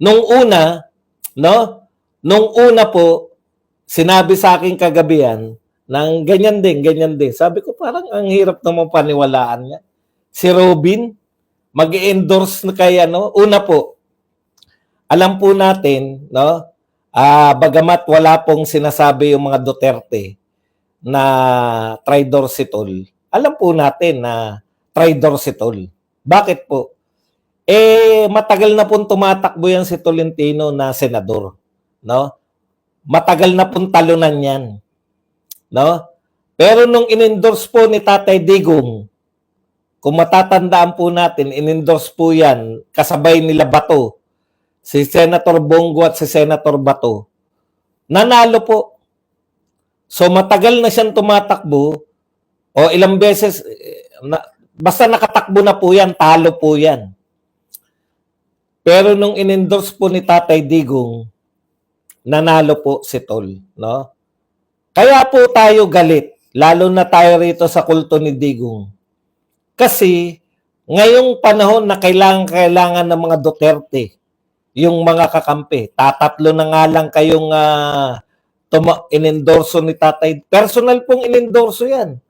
nung una, no? Nung una po, sinabi sa akin kagabihan, ng ganyan din, ganyan din. Sabi ko, parang ang hirap naman paniwalaan niya. Si Robin, mag endorse na kay ano. Una po, alam po natin, no? Ah, bagamat wala pong sinasabi yung mga Duterte na traidor si Tol. Alam po natin na traidor si Tol. Bakit po? Eh, matagal na pong tumatakbo yan si Tolentino na senador. No? Matagal na pong talunan yan. No? Pero nung in-endorse po ni Tatay Digong, kung matatandaan po natin, in-endorse po yan, kasabay nila Bato, si Senator Bongo at si Senator Bato, nanalo po. So matagal na siyang tumatakbo, o ilang beses, eh, na, basta nakatakbo na po yan, talo po yan. Pero nung in-endorse po ni Tatay Digong, nanalo po si Tol, no? Kaya po tayo galit, lalo na tayo rito sa kulto ni Digong. Kasi ngayong panahon na kailangan kailangan ng mga Duterte, yung mga kakampi, tatatlo na nga lang kayong uh, tuma- inendorso ni Tatay. Personal pong inendorso yan.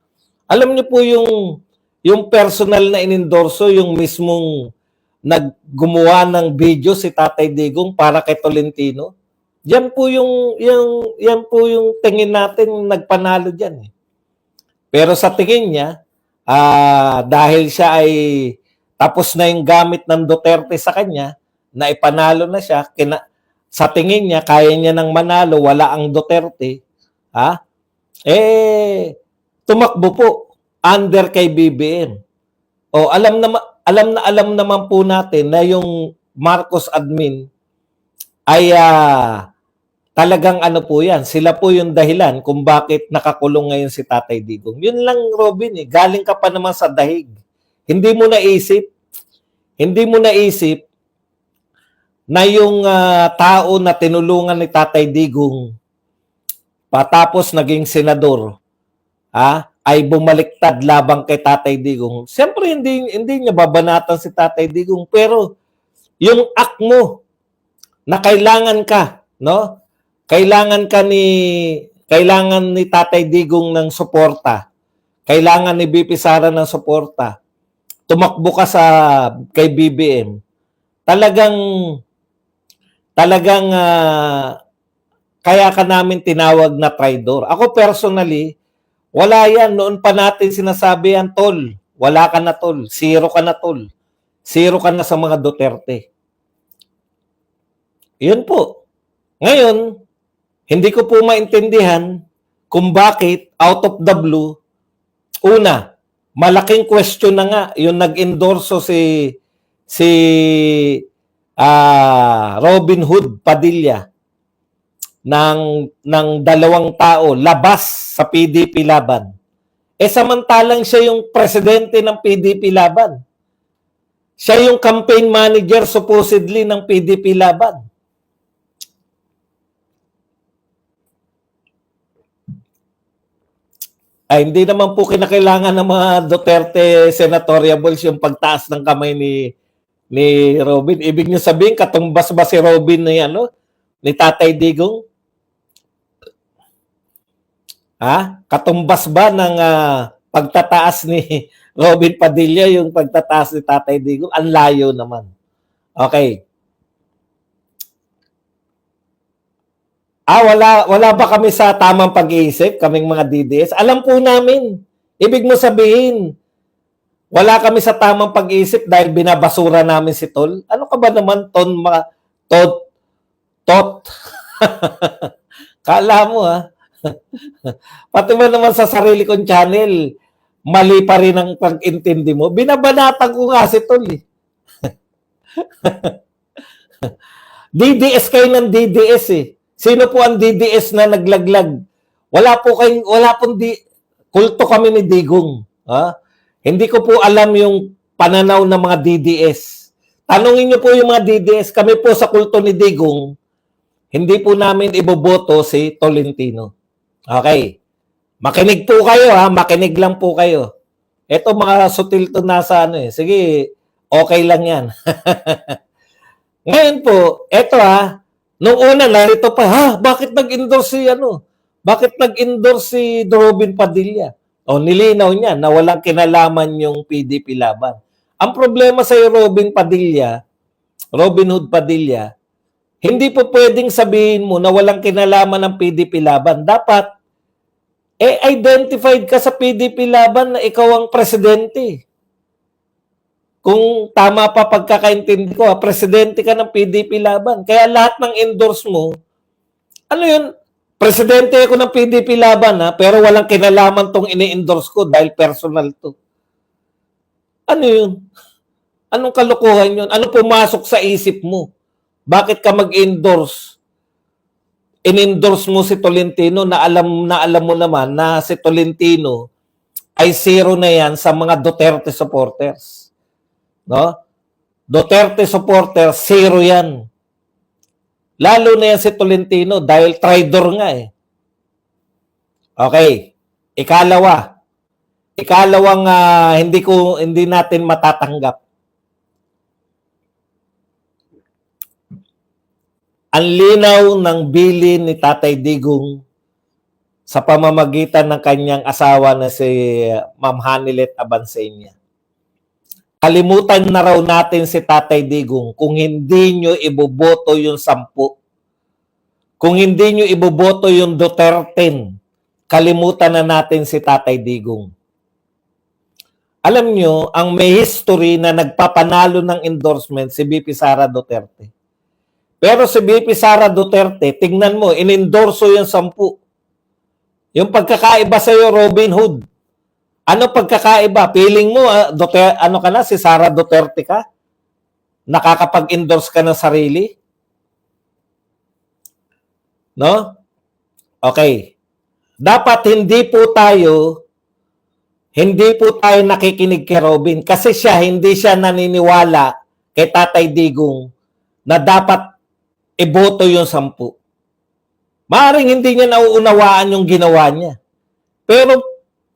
Alam niyo po yung yung personal na inendorso, yung mismong naggumawa ng video si Tatay Digong para kay Tolentino. Yan po yung yung yan po yung tingin natin nagpanalo diyan eh. Pero sa tingin niya, ah dahil siya ay tapos na yung gamit ng Duterte sa kanya, na ipanalo na siya, kina, sa tingin niya kaya niya nang manalo, wala ang Duterte, ha? Eh tumakbo po under kay BBM. O alam na alam na alam naman po natin na yung Marcos admin ay ah, talagang ano po yan, sila po yung dahilan kung bakit nakakulong ngayon si Tatay Digong. Yun lang Robin eh, galing ka pa naman sa dahig. Hindi mo naisip, hindi mo naisip na yung ah, tao na tinulungan ni Tatay Digong patapos naging senador, ah, ay bumaliktad labang kay Tatay Digong. Siyempre hindi hindi niya babanatan si Tatay Digong pero yung act mo na kailangan ka, no? Kailangan ka ni kailangan ni Tatay Digong ng suporta. Kailangan ni BP Sara ng suporta. Tumakbo ka sa kay BBM. Talagang talagang ah, kaya ka namin tinawag na traidor. Ako personally, wala yan. Noon pa natin sinasabi yan, tol. Wala ka na, tol. Zero ka na, tol. Zero ka na sa mga Duterte. Yun po. Ngayon, hindi ko po maintindihan kung bakit out of the blue, una, malaking question na nga yung nag-endorso si si ah Robin Hood Padilla ng ng dalawang tao labas sa PDP laban. Eh samantalang siya yung presidente ng PDP laban. Siya yung campaign manager supposedly ng PDP laban. Ay hindi naman po kinakailangan ng mga Duterte senatoriables yung pagtaas ng kamay ni ni Robin. Ibig niyo sabihin katumbas ba si Robin ni ano ni Tatay Digong? Ha? Katumbas ba ng ah, pagtataas ni Robin Padilla yung pagtataas ni Tatay Digong? Ang layo naman. Okay. Ah, wala, wala ba kami sa tamang pag-iisip, kaming mga DDS? Alam po namin. Ibig mo sabihin, wala kami sa tamang pag-iisip dahil binabasura namin si Tol. Ano ka ba naman, Ton, ma, tot, tot? Kala mo, ha? Pati ba naman sa sarili kong channel, mali pa rin ang pag-intindi mo. Binabanatan ko nga si Tol, eh. DDS kayo ng DDS, eh. Sino po ang DDS na naglaglag? Wala po kayong, wala pong di, kulto kami ni Digong. Ha? Hindi ko po alam yung pananaw ng mga DDS. Tanungin niyo po yung mga DDS. Kami po sa kulto ni Digong, hindi po namin iboboto si Tolentino. Okay. Makinig po kayo ha, makinig lang po kayo. Ito mga sutil to nasa ano eh. Sige, okay lang yan. Ngayon po, eto ha, nung una narito pa, ha, bakit nag-endorse si ano? Bakit nag-endorse si Robin Padilla? O nilinaw niya na walang kinalaman yung PDP laban. Ang problema sa Robin Padilla, Robin Hood Padilla, hindi po pwedeng sabihin mo na walang kinalaman ng PDP laban. Dapat, eh, identified ka sa PDP laban na ikaw ang presidente. Kung tama pa pagkakaintindi ko, ha, presidente ka ng PDP laban. Kaya lahat ng endorse mo, ano yun, presidente ako ng PDP laban ha, pero walang kinalaman tong ini-endorse ko dahil personal to. Ano yun? Anong kalokohan yun? Ano pumasok sa isip mo? Bakit ka mag-endorse? In-endorse mo si Tolentino na alam na alam mo naman na si Tolentino ay zero na yan sa mga Duterte supporters. No? Duterte supporters, zero yan. Lalo na yan si Tolentino dahil traitor nga eh. Okay. Ikalawa. Ikalawang ah, hindi ko hindi natin matatanggap. Ang linaw ng bilin ni Tatay Digong sa pamamagitan ng kanyang asawa na si Ma'am Hanilet Abansenya. Kalimutan na raw natin si Tatay Digong kung hindi nyo iboboto yung sampu. Kung hindi nyo iboboto yung Duterte, kalimutan na natin si Tatay Digong. Alam nyo, ang may history na nagpapanalo ng endorsement si BP Sara Duterte. Pero si BP Sara Duterte, tingnan mo, inendorso yung sampu. Yung pagkakaiba sa iyo, Robin Hood. Ano pagkakaiba? Feeling mo, ah, Duterte, ano ka na, si Sara Duterte ka? Nakakapag-endorse ka ng sarili? No? Okay. Dapat hindi po tayo hindi po tayo nakikinig kay Robin kasi siya hindi siya naniniwala kay Tatay Digong na dapat iboto yung sampu. Maaring hindi niya nauunawaan yung ginawa niya. Pero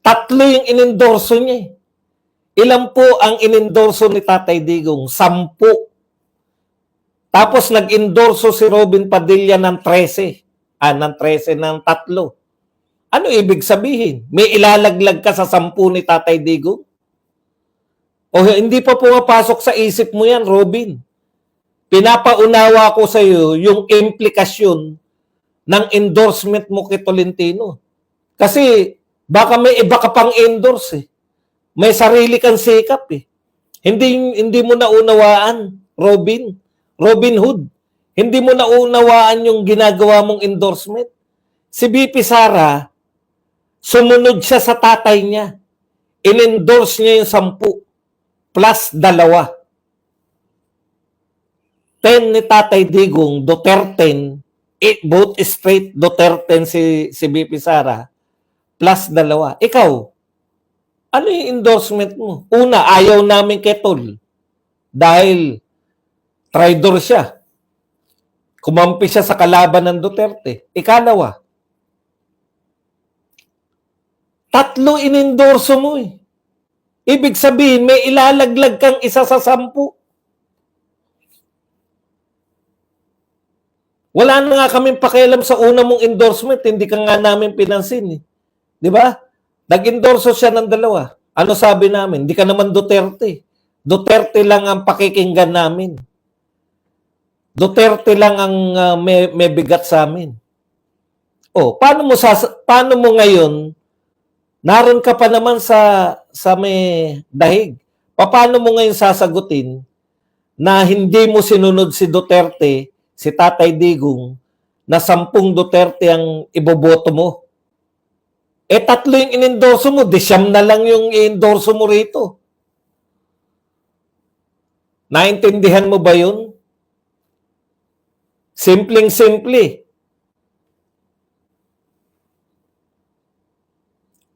tatlo yung inendorso niya. eh. Ilan po ang inendorso ni Tatay Digong? Sampu. Tapos nag-endorso si Robin Padilla ng 13. Ah, ng 13 ng tatlo. Ano ibig sabihin? May ilalaglag ka sa sampu ni Tatay Digong? O hindi pa pumapasok sa isip mo yan, Robin. Pinapaunawa ko sa iyo yung implikasyon ng endorsement mo kay Tolentino. Kasi baka may iba ka pang endorse eh. May sarili kang sikap eh. Hindi hindi mo naunawaan, Robin. Robin Hood. Hindi mo naunawaan yung ginagawa mong endorsement. Si BP Sara, sumunod siya sa tatay niya. In-endorse niya yung sampu plus dalawa. 10 ni Tatay Digong, Duterte, eh, both straight Duterte si, si BP Sara, plus dalawa. Ikaw, ano yung endorsement mo? Una, ayaw namin kay Tol. Dahil traitor siya. Kumampi siya sa kalaban ng Duterte. Ikalawa, tatlo inendorso mo eh. Ibig sabihin, may ilalaglag kang isa sa sampu. Wala na nga kaming pakialam sa una mong endorsement, hindi ka nga namin pinansin eh. Di ba? Nag-endorso siya ng dalawa. Ano sabi namin? Hindi ka naman Duterte. Duterte lang ang pakikinggan namin. Duterte lang ang uh, may, may bigat sa amin. Oh, paano mo sa paano mo ngayon naroon ka pa naman sa sa may dahig. Paano mo ngayon sasagutin na hindi mo sinunod si Duterte si Tatay Digong na sampung Duterte ang iboboto mo. Eh tatlo yung inendorso mo, di siyam na lang yung i-endorso mo rito. Naintindihan mo ba yun? Simpleng-simple.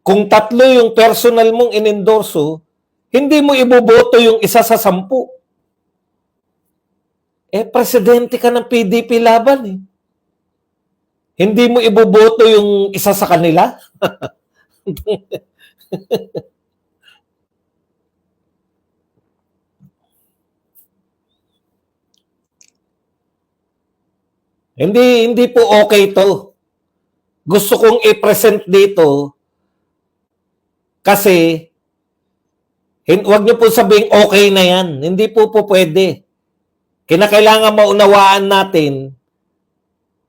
Kung tatlo yung personal mong inendorso, hindi mo iboboto yung isa sa sampu. Eh, presidente ka ng PDP laban eh. Hindi mo iboboto yung isa sa kanila? Hindi hindi po okay to. Gusto kong i-present dito kasi hin- wag niyo po sabing okay na yan. Hindi po po pwede. Kinakailangan maunawaan natin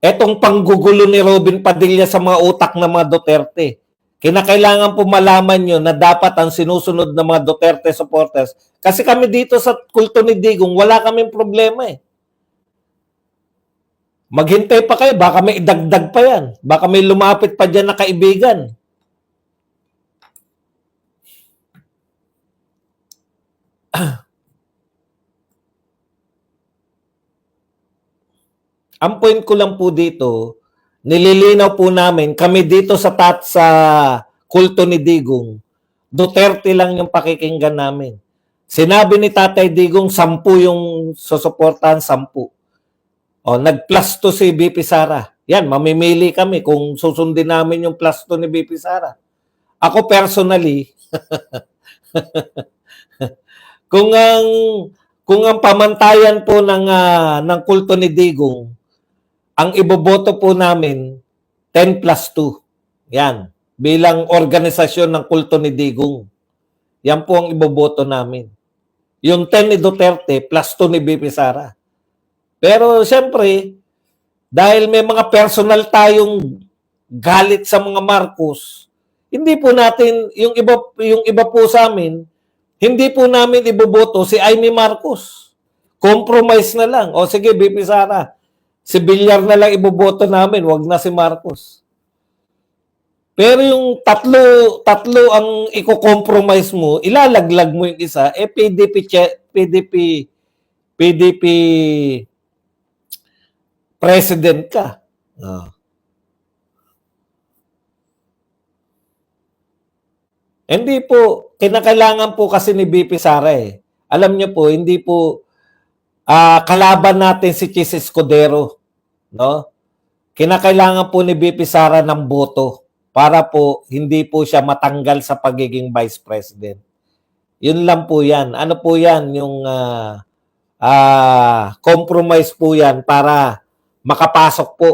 etong panggugulo ni Robin Padilla sa mga utak ng mga Duterte. Kinakailangan po malaman nyo na dapat ang sinusunod ng mga Duterte supporters. Kasi kami dito sa kulto ni Digong, wala kaming problema eh. Maghintay pa kayo, baka may idagdag pa yan. Baka may lumapit pa dyan na kaibigan. Ang point ko lang po dito, nililinaw po namin, kami dito sa tat sa kulto ni Digong, Duterte lang yung pakikinggan namin. Sinabi ni Tatay Digong, sampu yung susuportahan, sampu. O, nag-plus to si BP Sara. Yan, mamimili kami kung susundin namin yung plus to ni BP Sara. Ako personally, kung ang kung ang pamantayan po ng ah, ng kulto ni Digong, ang iboboto po namin 10 plus 2. Yan, bilang organisasyon ng kulto ni Digong. Yan po ang iboboto namin. Yung 10 ni Duterte plus 2 ni BP Sara. Pero siyempre, dahil may mga personal tayong galit sa mga Marcos, hindi po natin yung iba yung iba po sa amin, hindi po namin iboboto si Amy Marcos. Compromise na lang. O sige, BP Sara, si Villar na lang iboboto namin, wag na si Marcos. Pero yung tatlo, tatlo ang i-compromise mo, ilalaglag mo yung isa, eh PDP, PDP, PDP president ka. Ah. Hindi po, kinakailangan po kasi ni BP Sara eh. Alam niyo po, hindi po ah, kalaban natin si Chis Escudero. No? Kinakailangan po ni BP Sara ng boto para po hindi po siya matanggal sa pagiging vice president. Yun lang po yan. Ano po yan? Yung ah, ah, compromise po yan para makapasok po.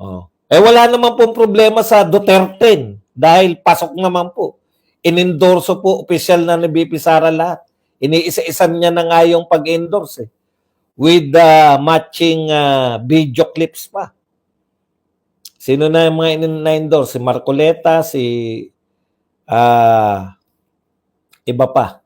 Oh. Eh wala naman pong problema sa Duterte dahil pasok naman po. Inendorso po opisyal na ni BP Sara lahat. Iniisa-isan niya na nga yung pag-endorse eh. With the matching ah, video clips pa. Sino na yung mga in-endorse? Si Marcoleta, si ah iba pa.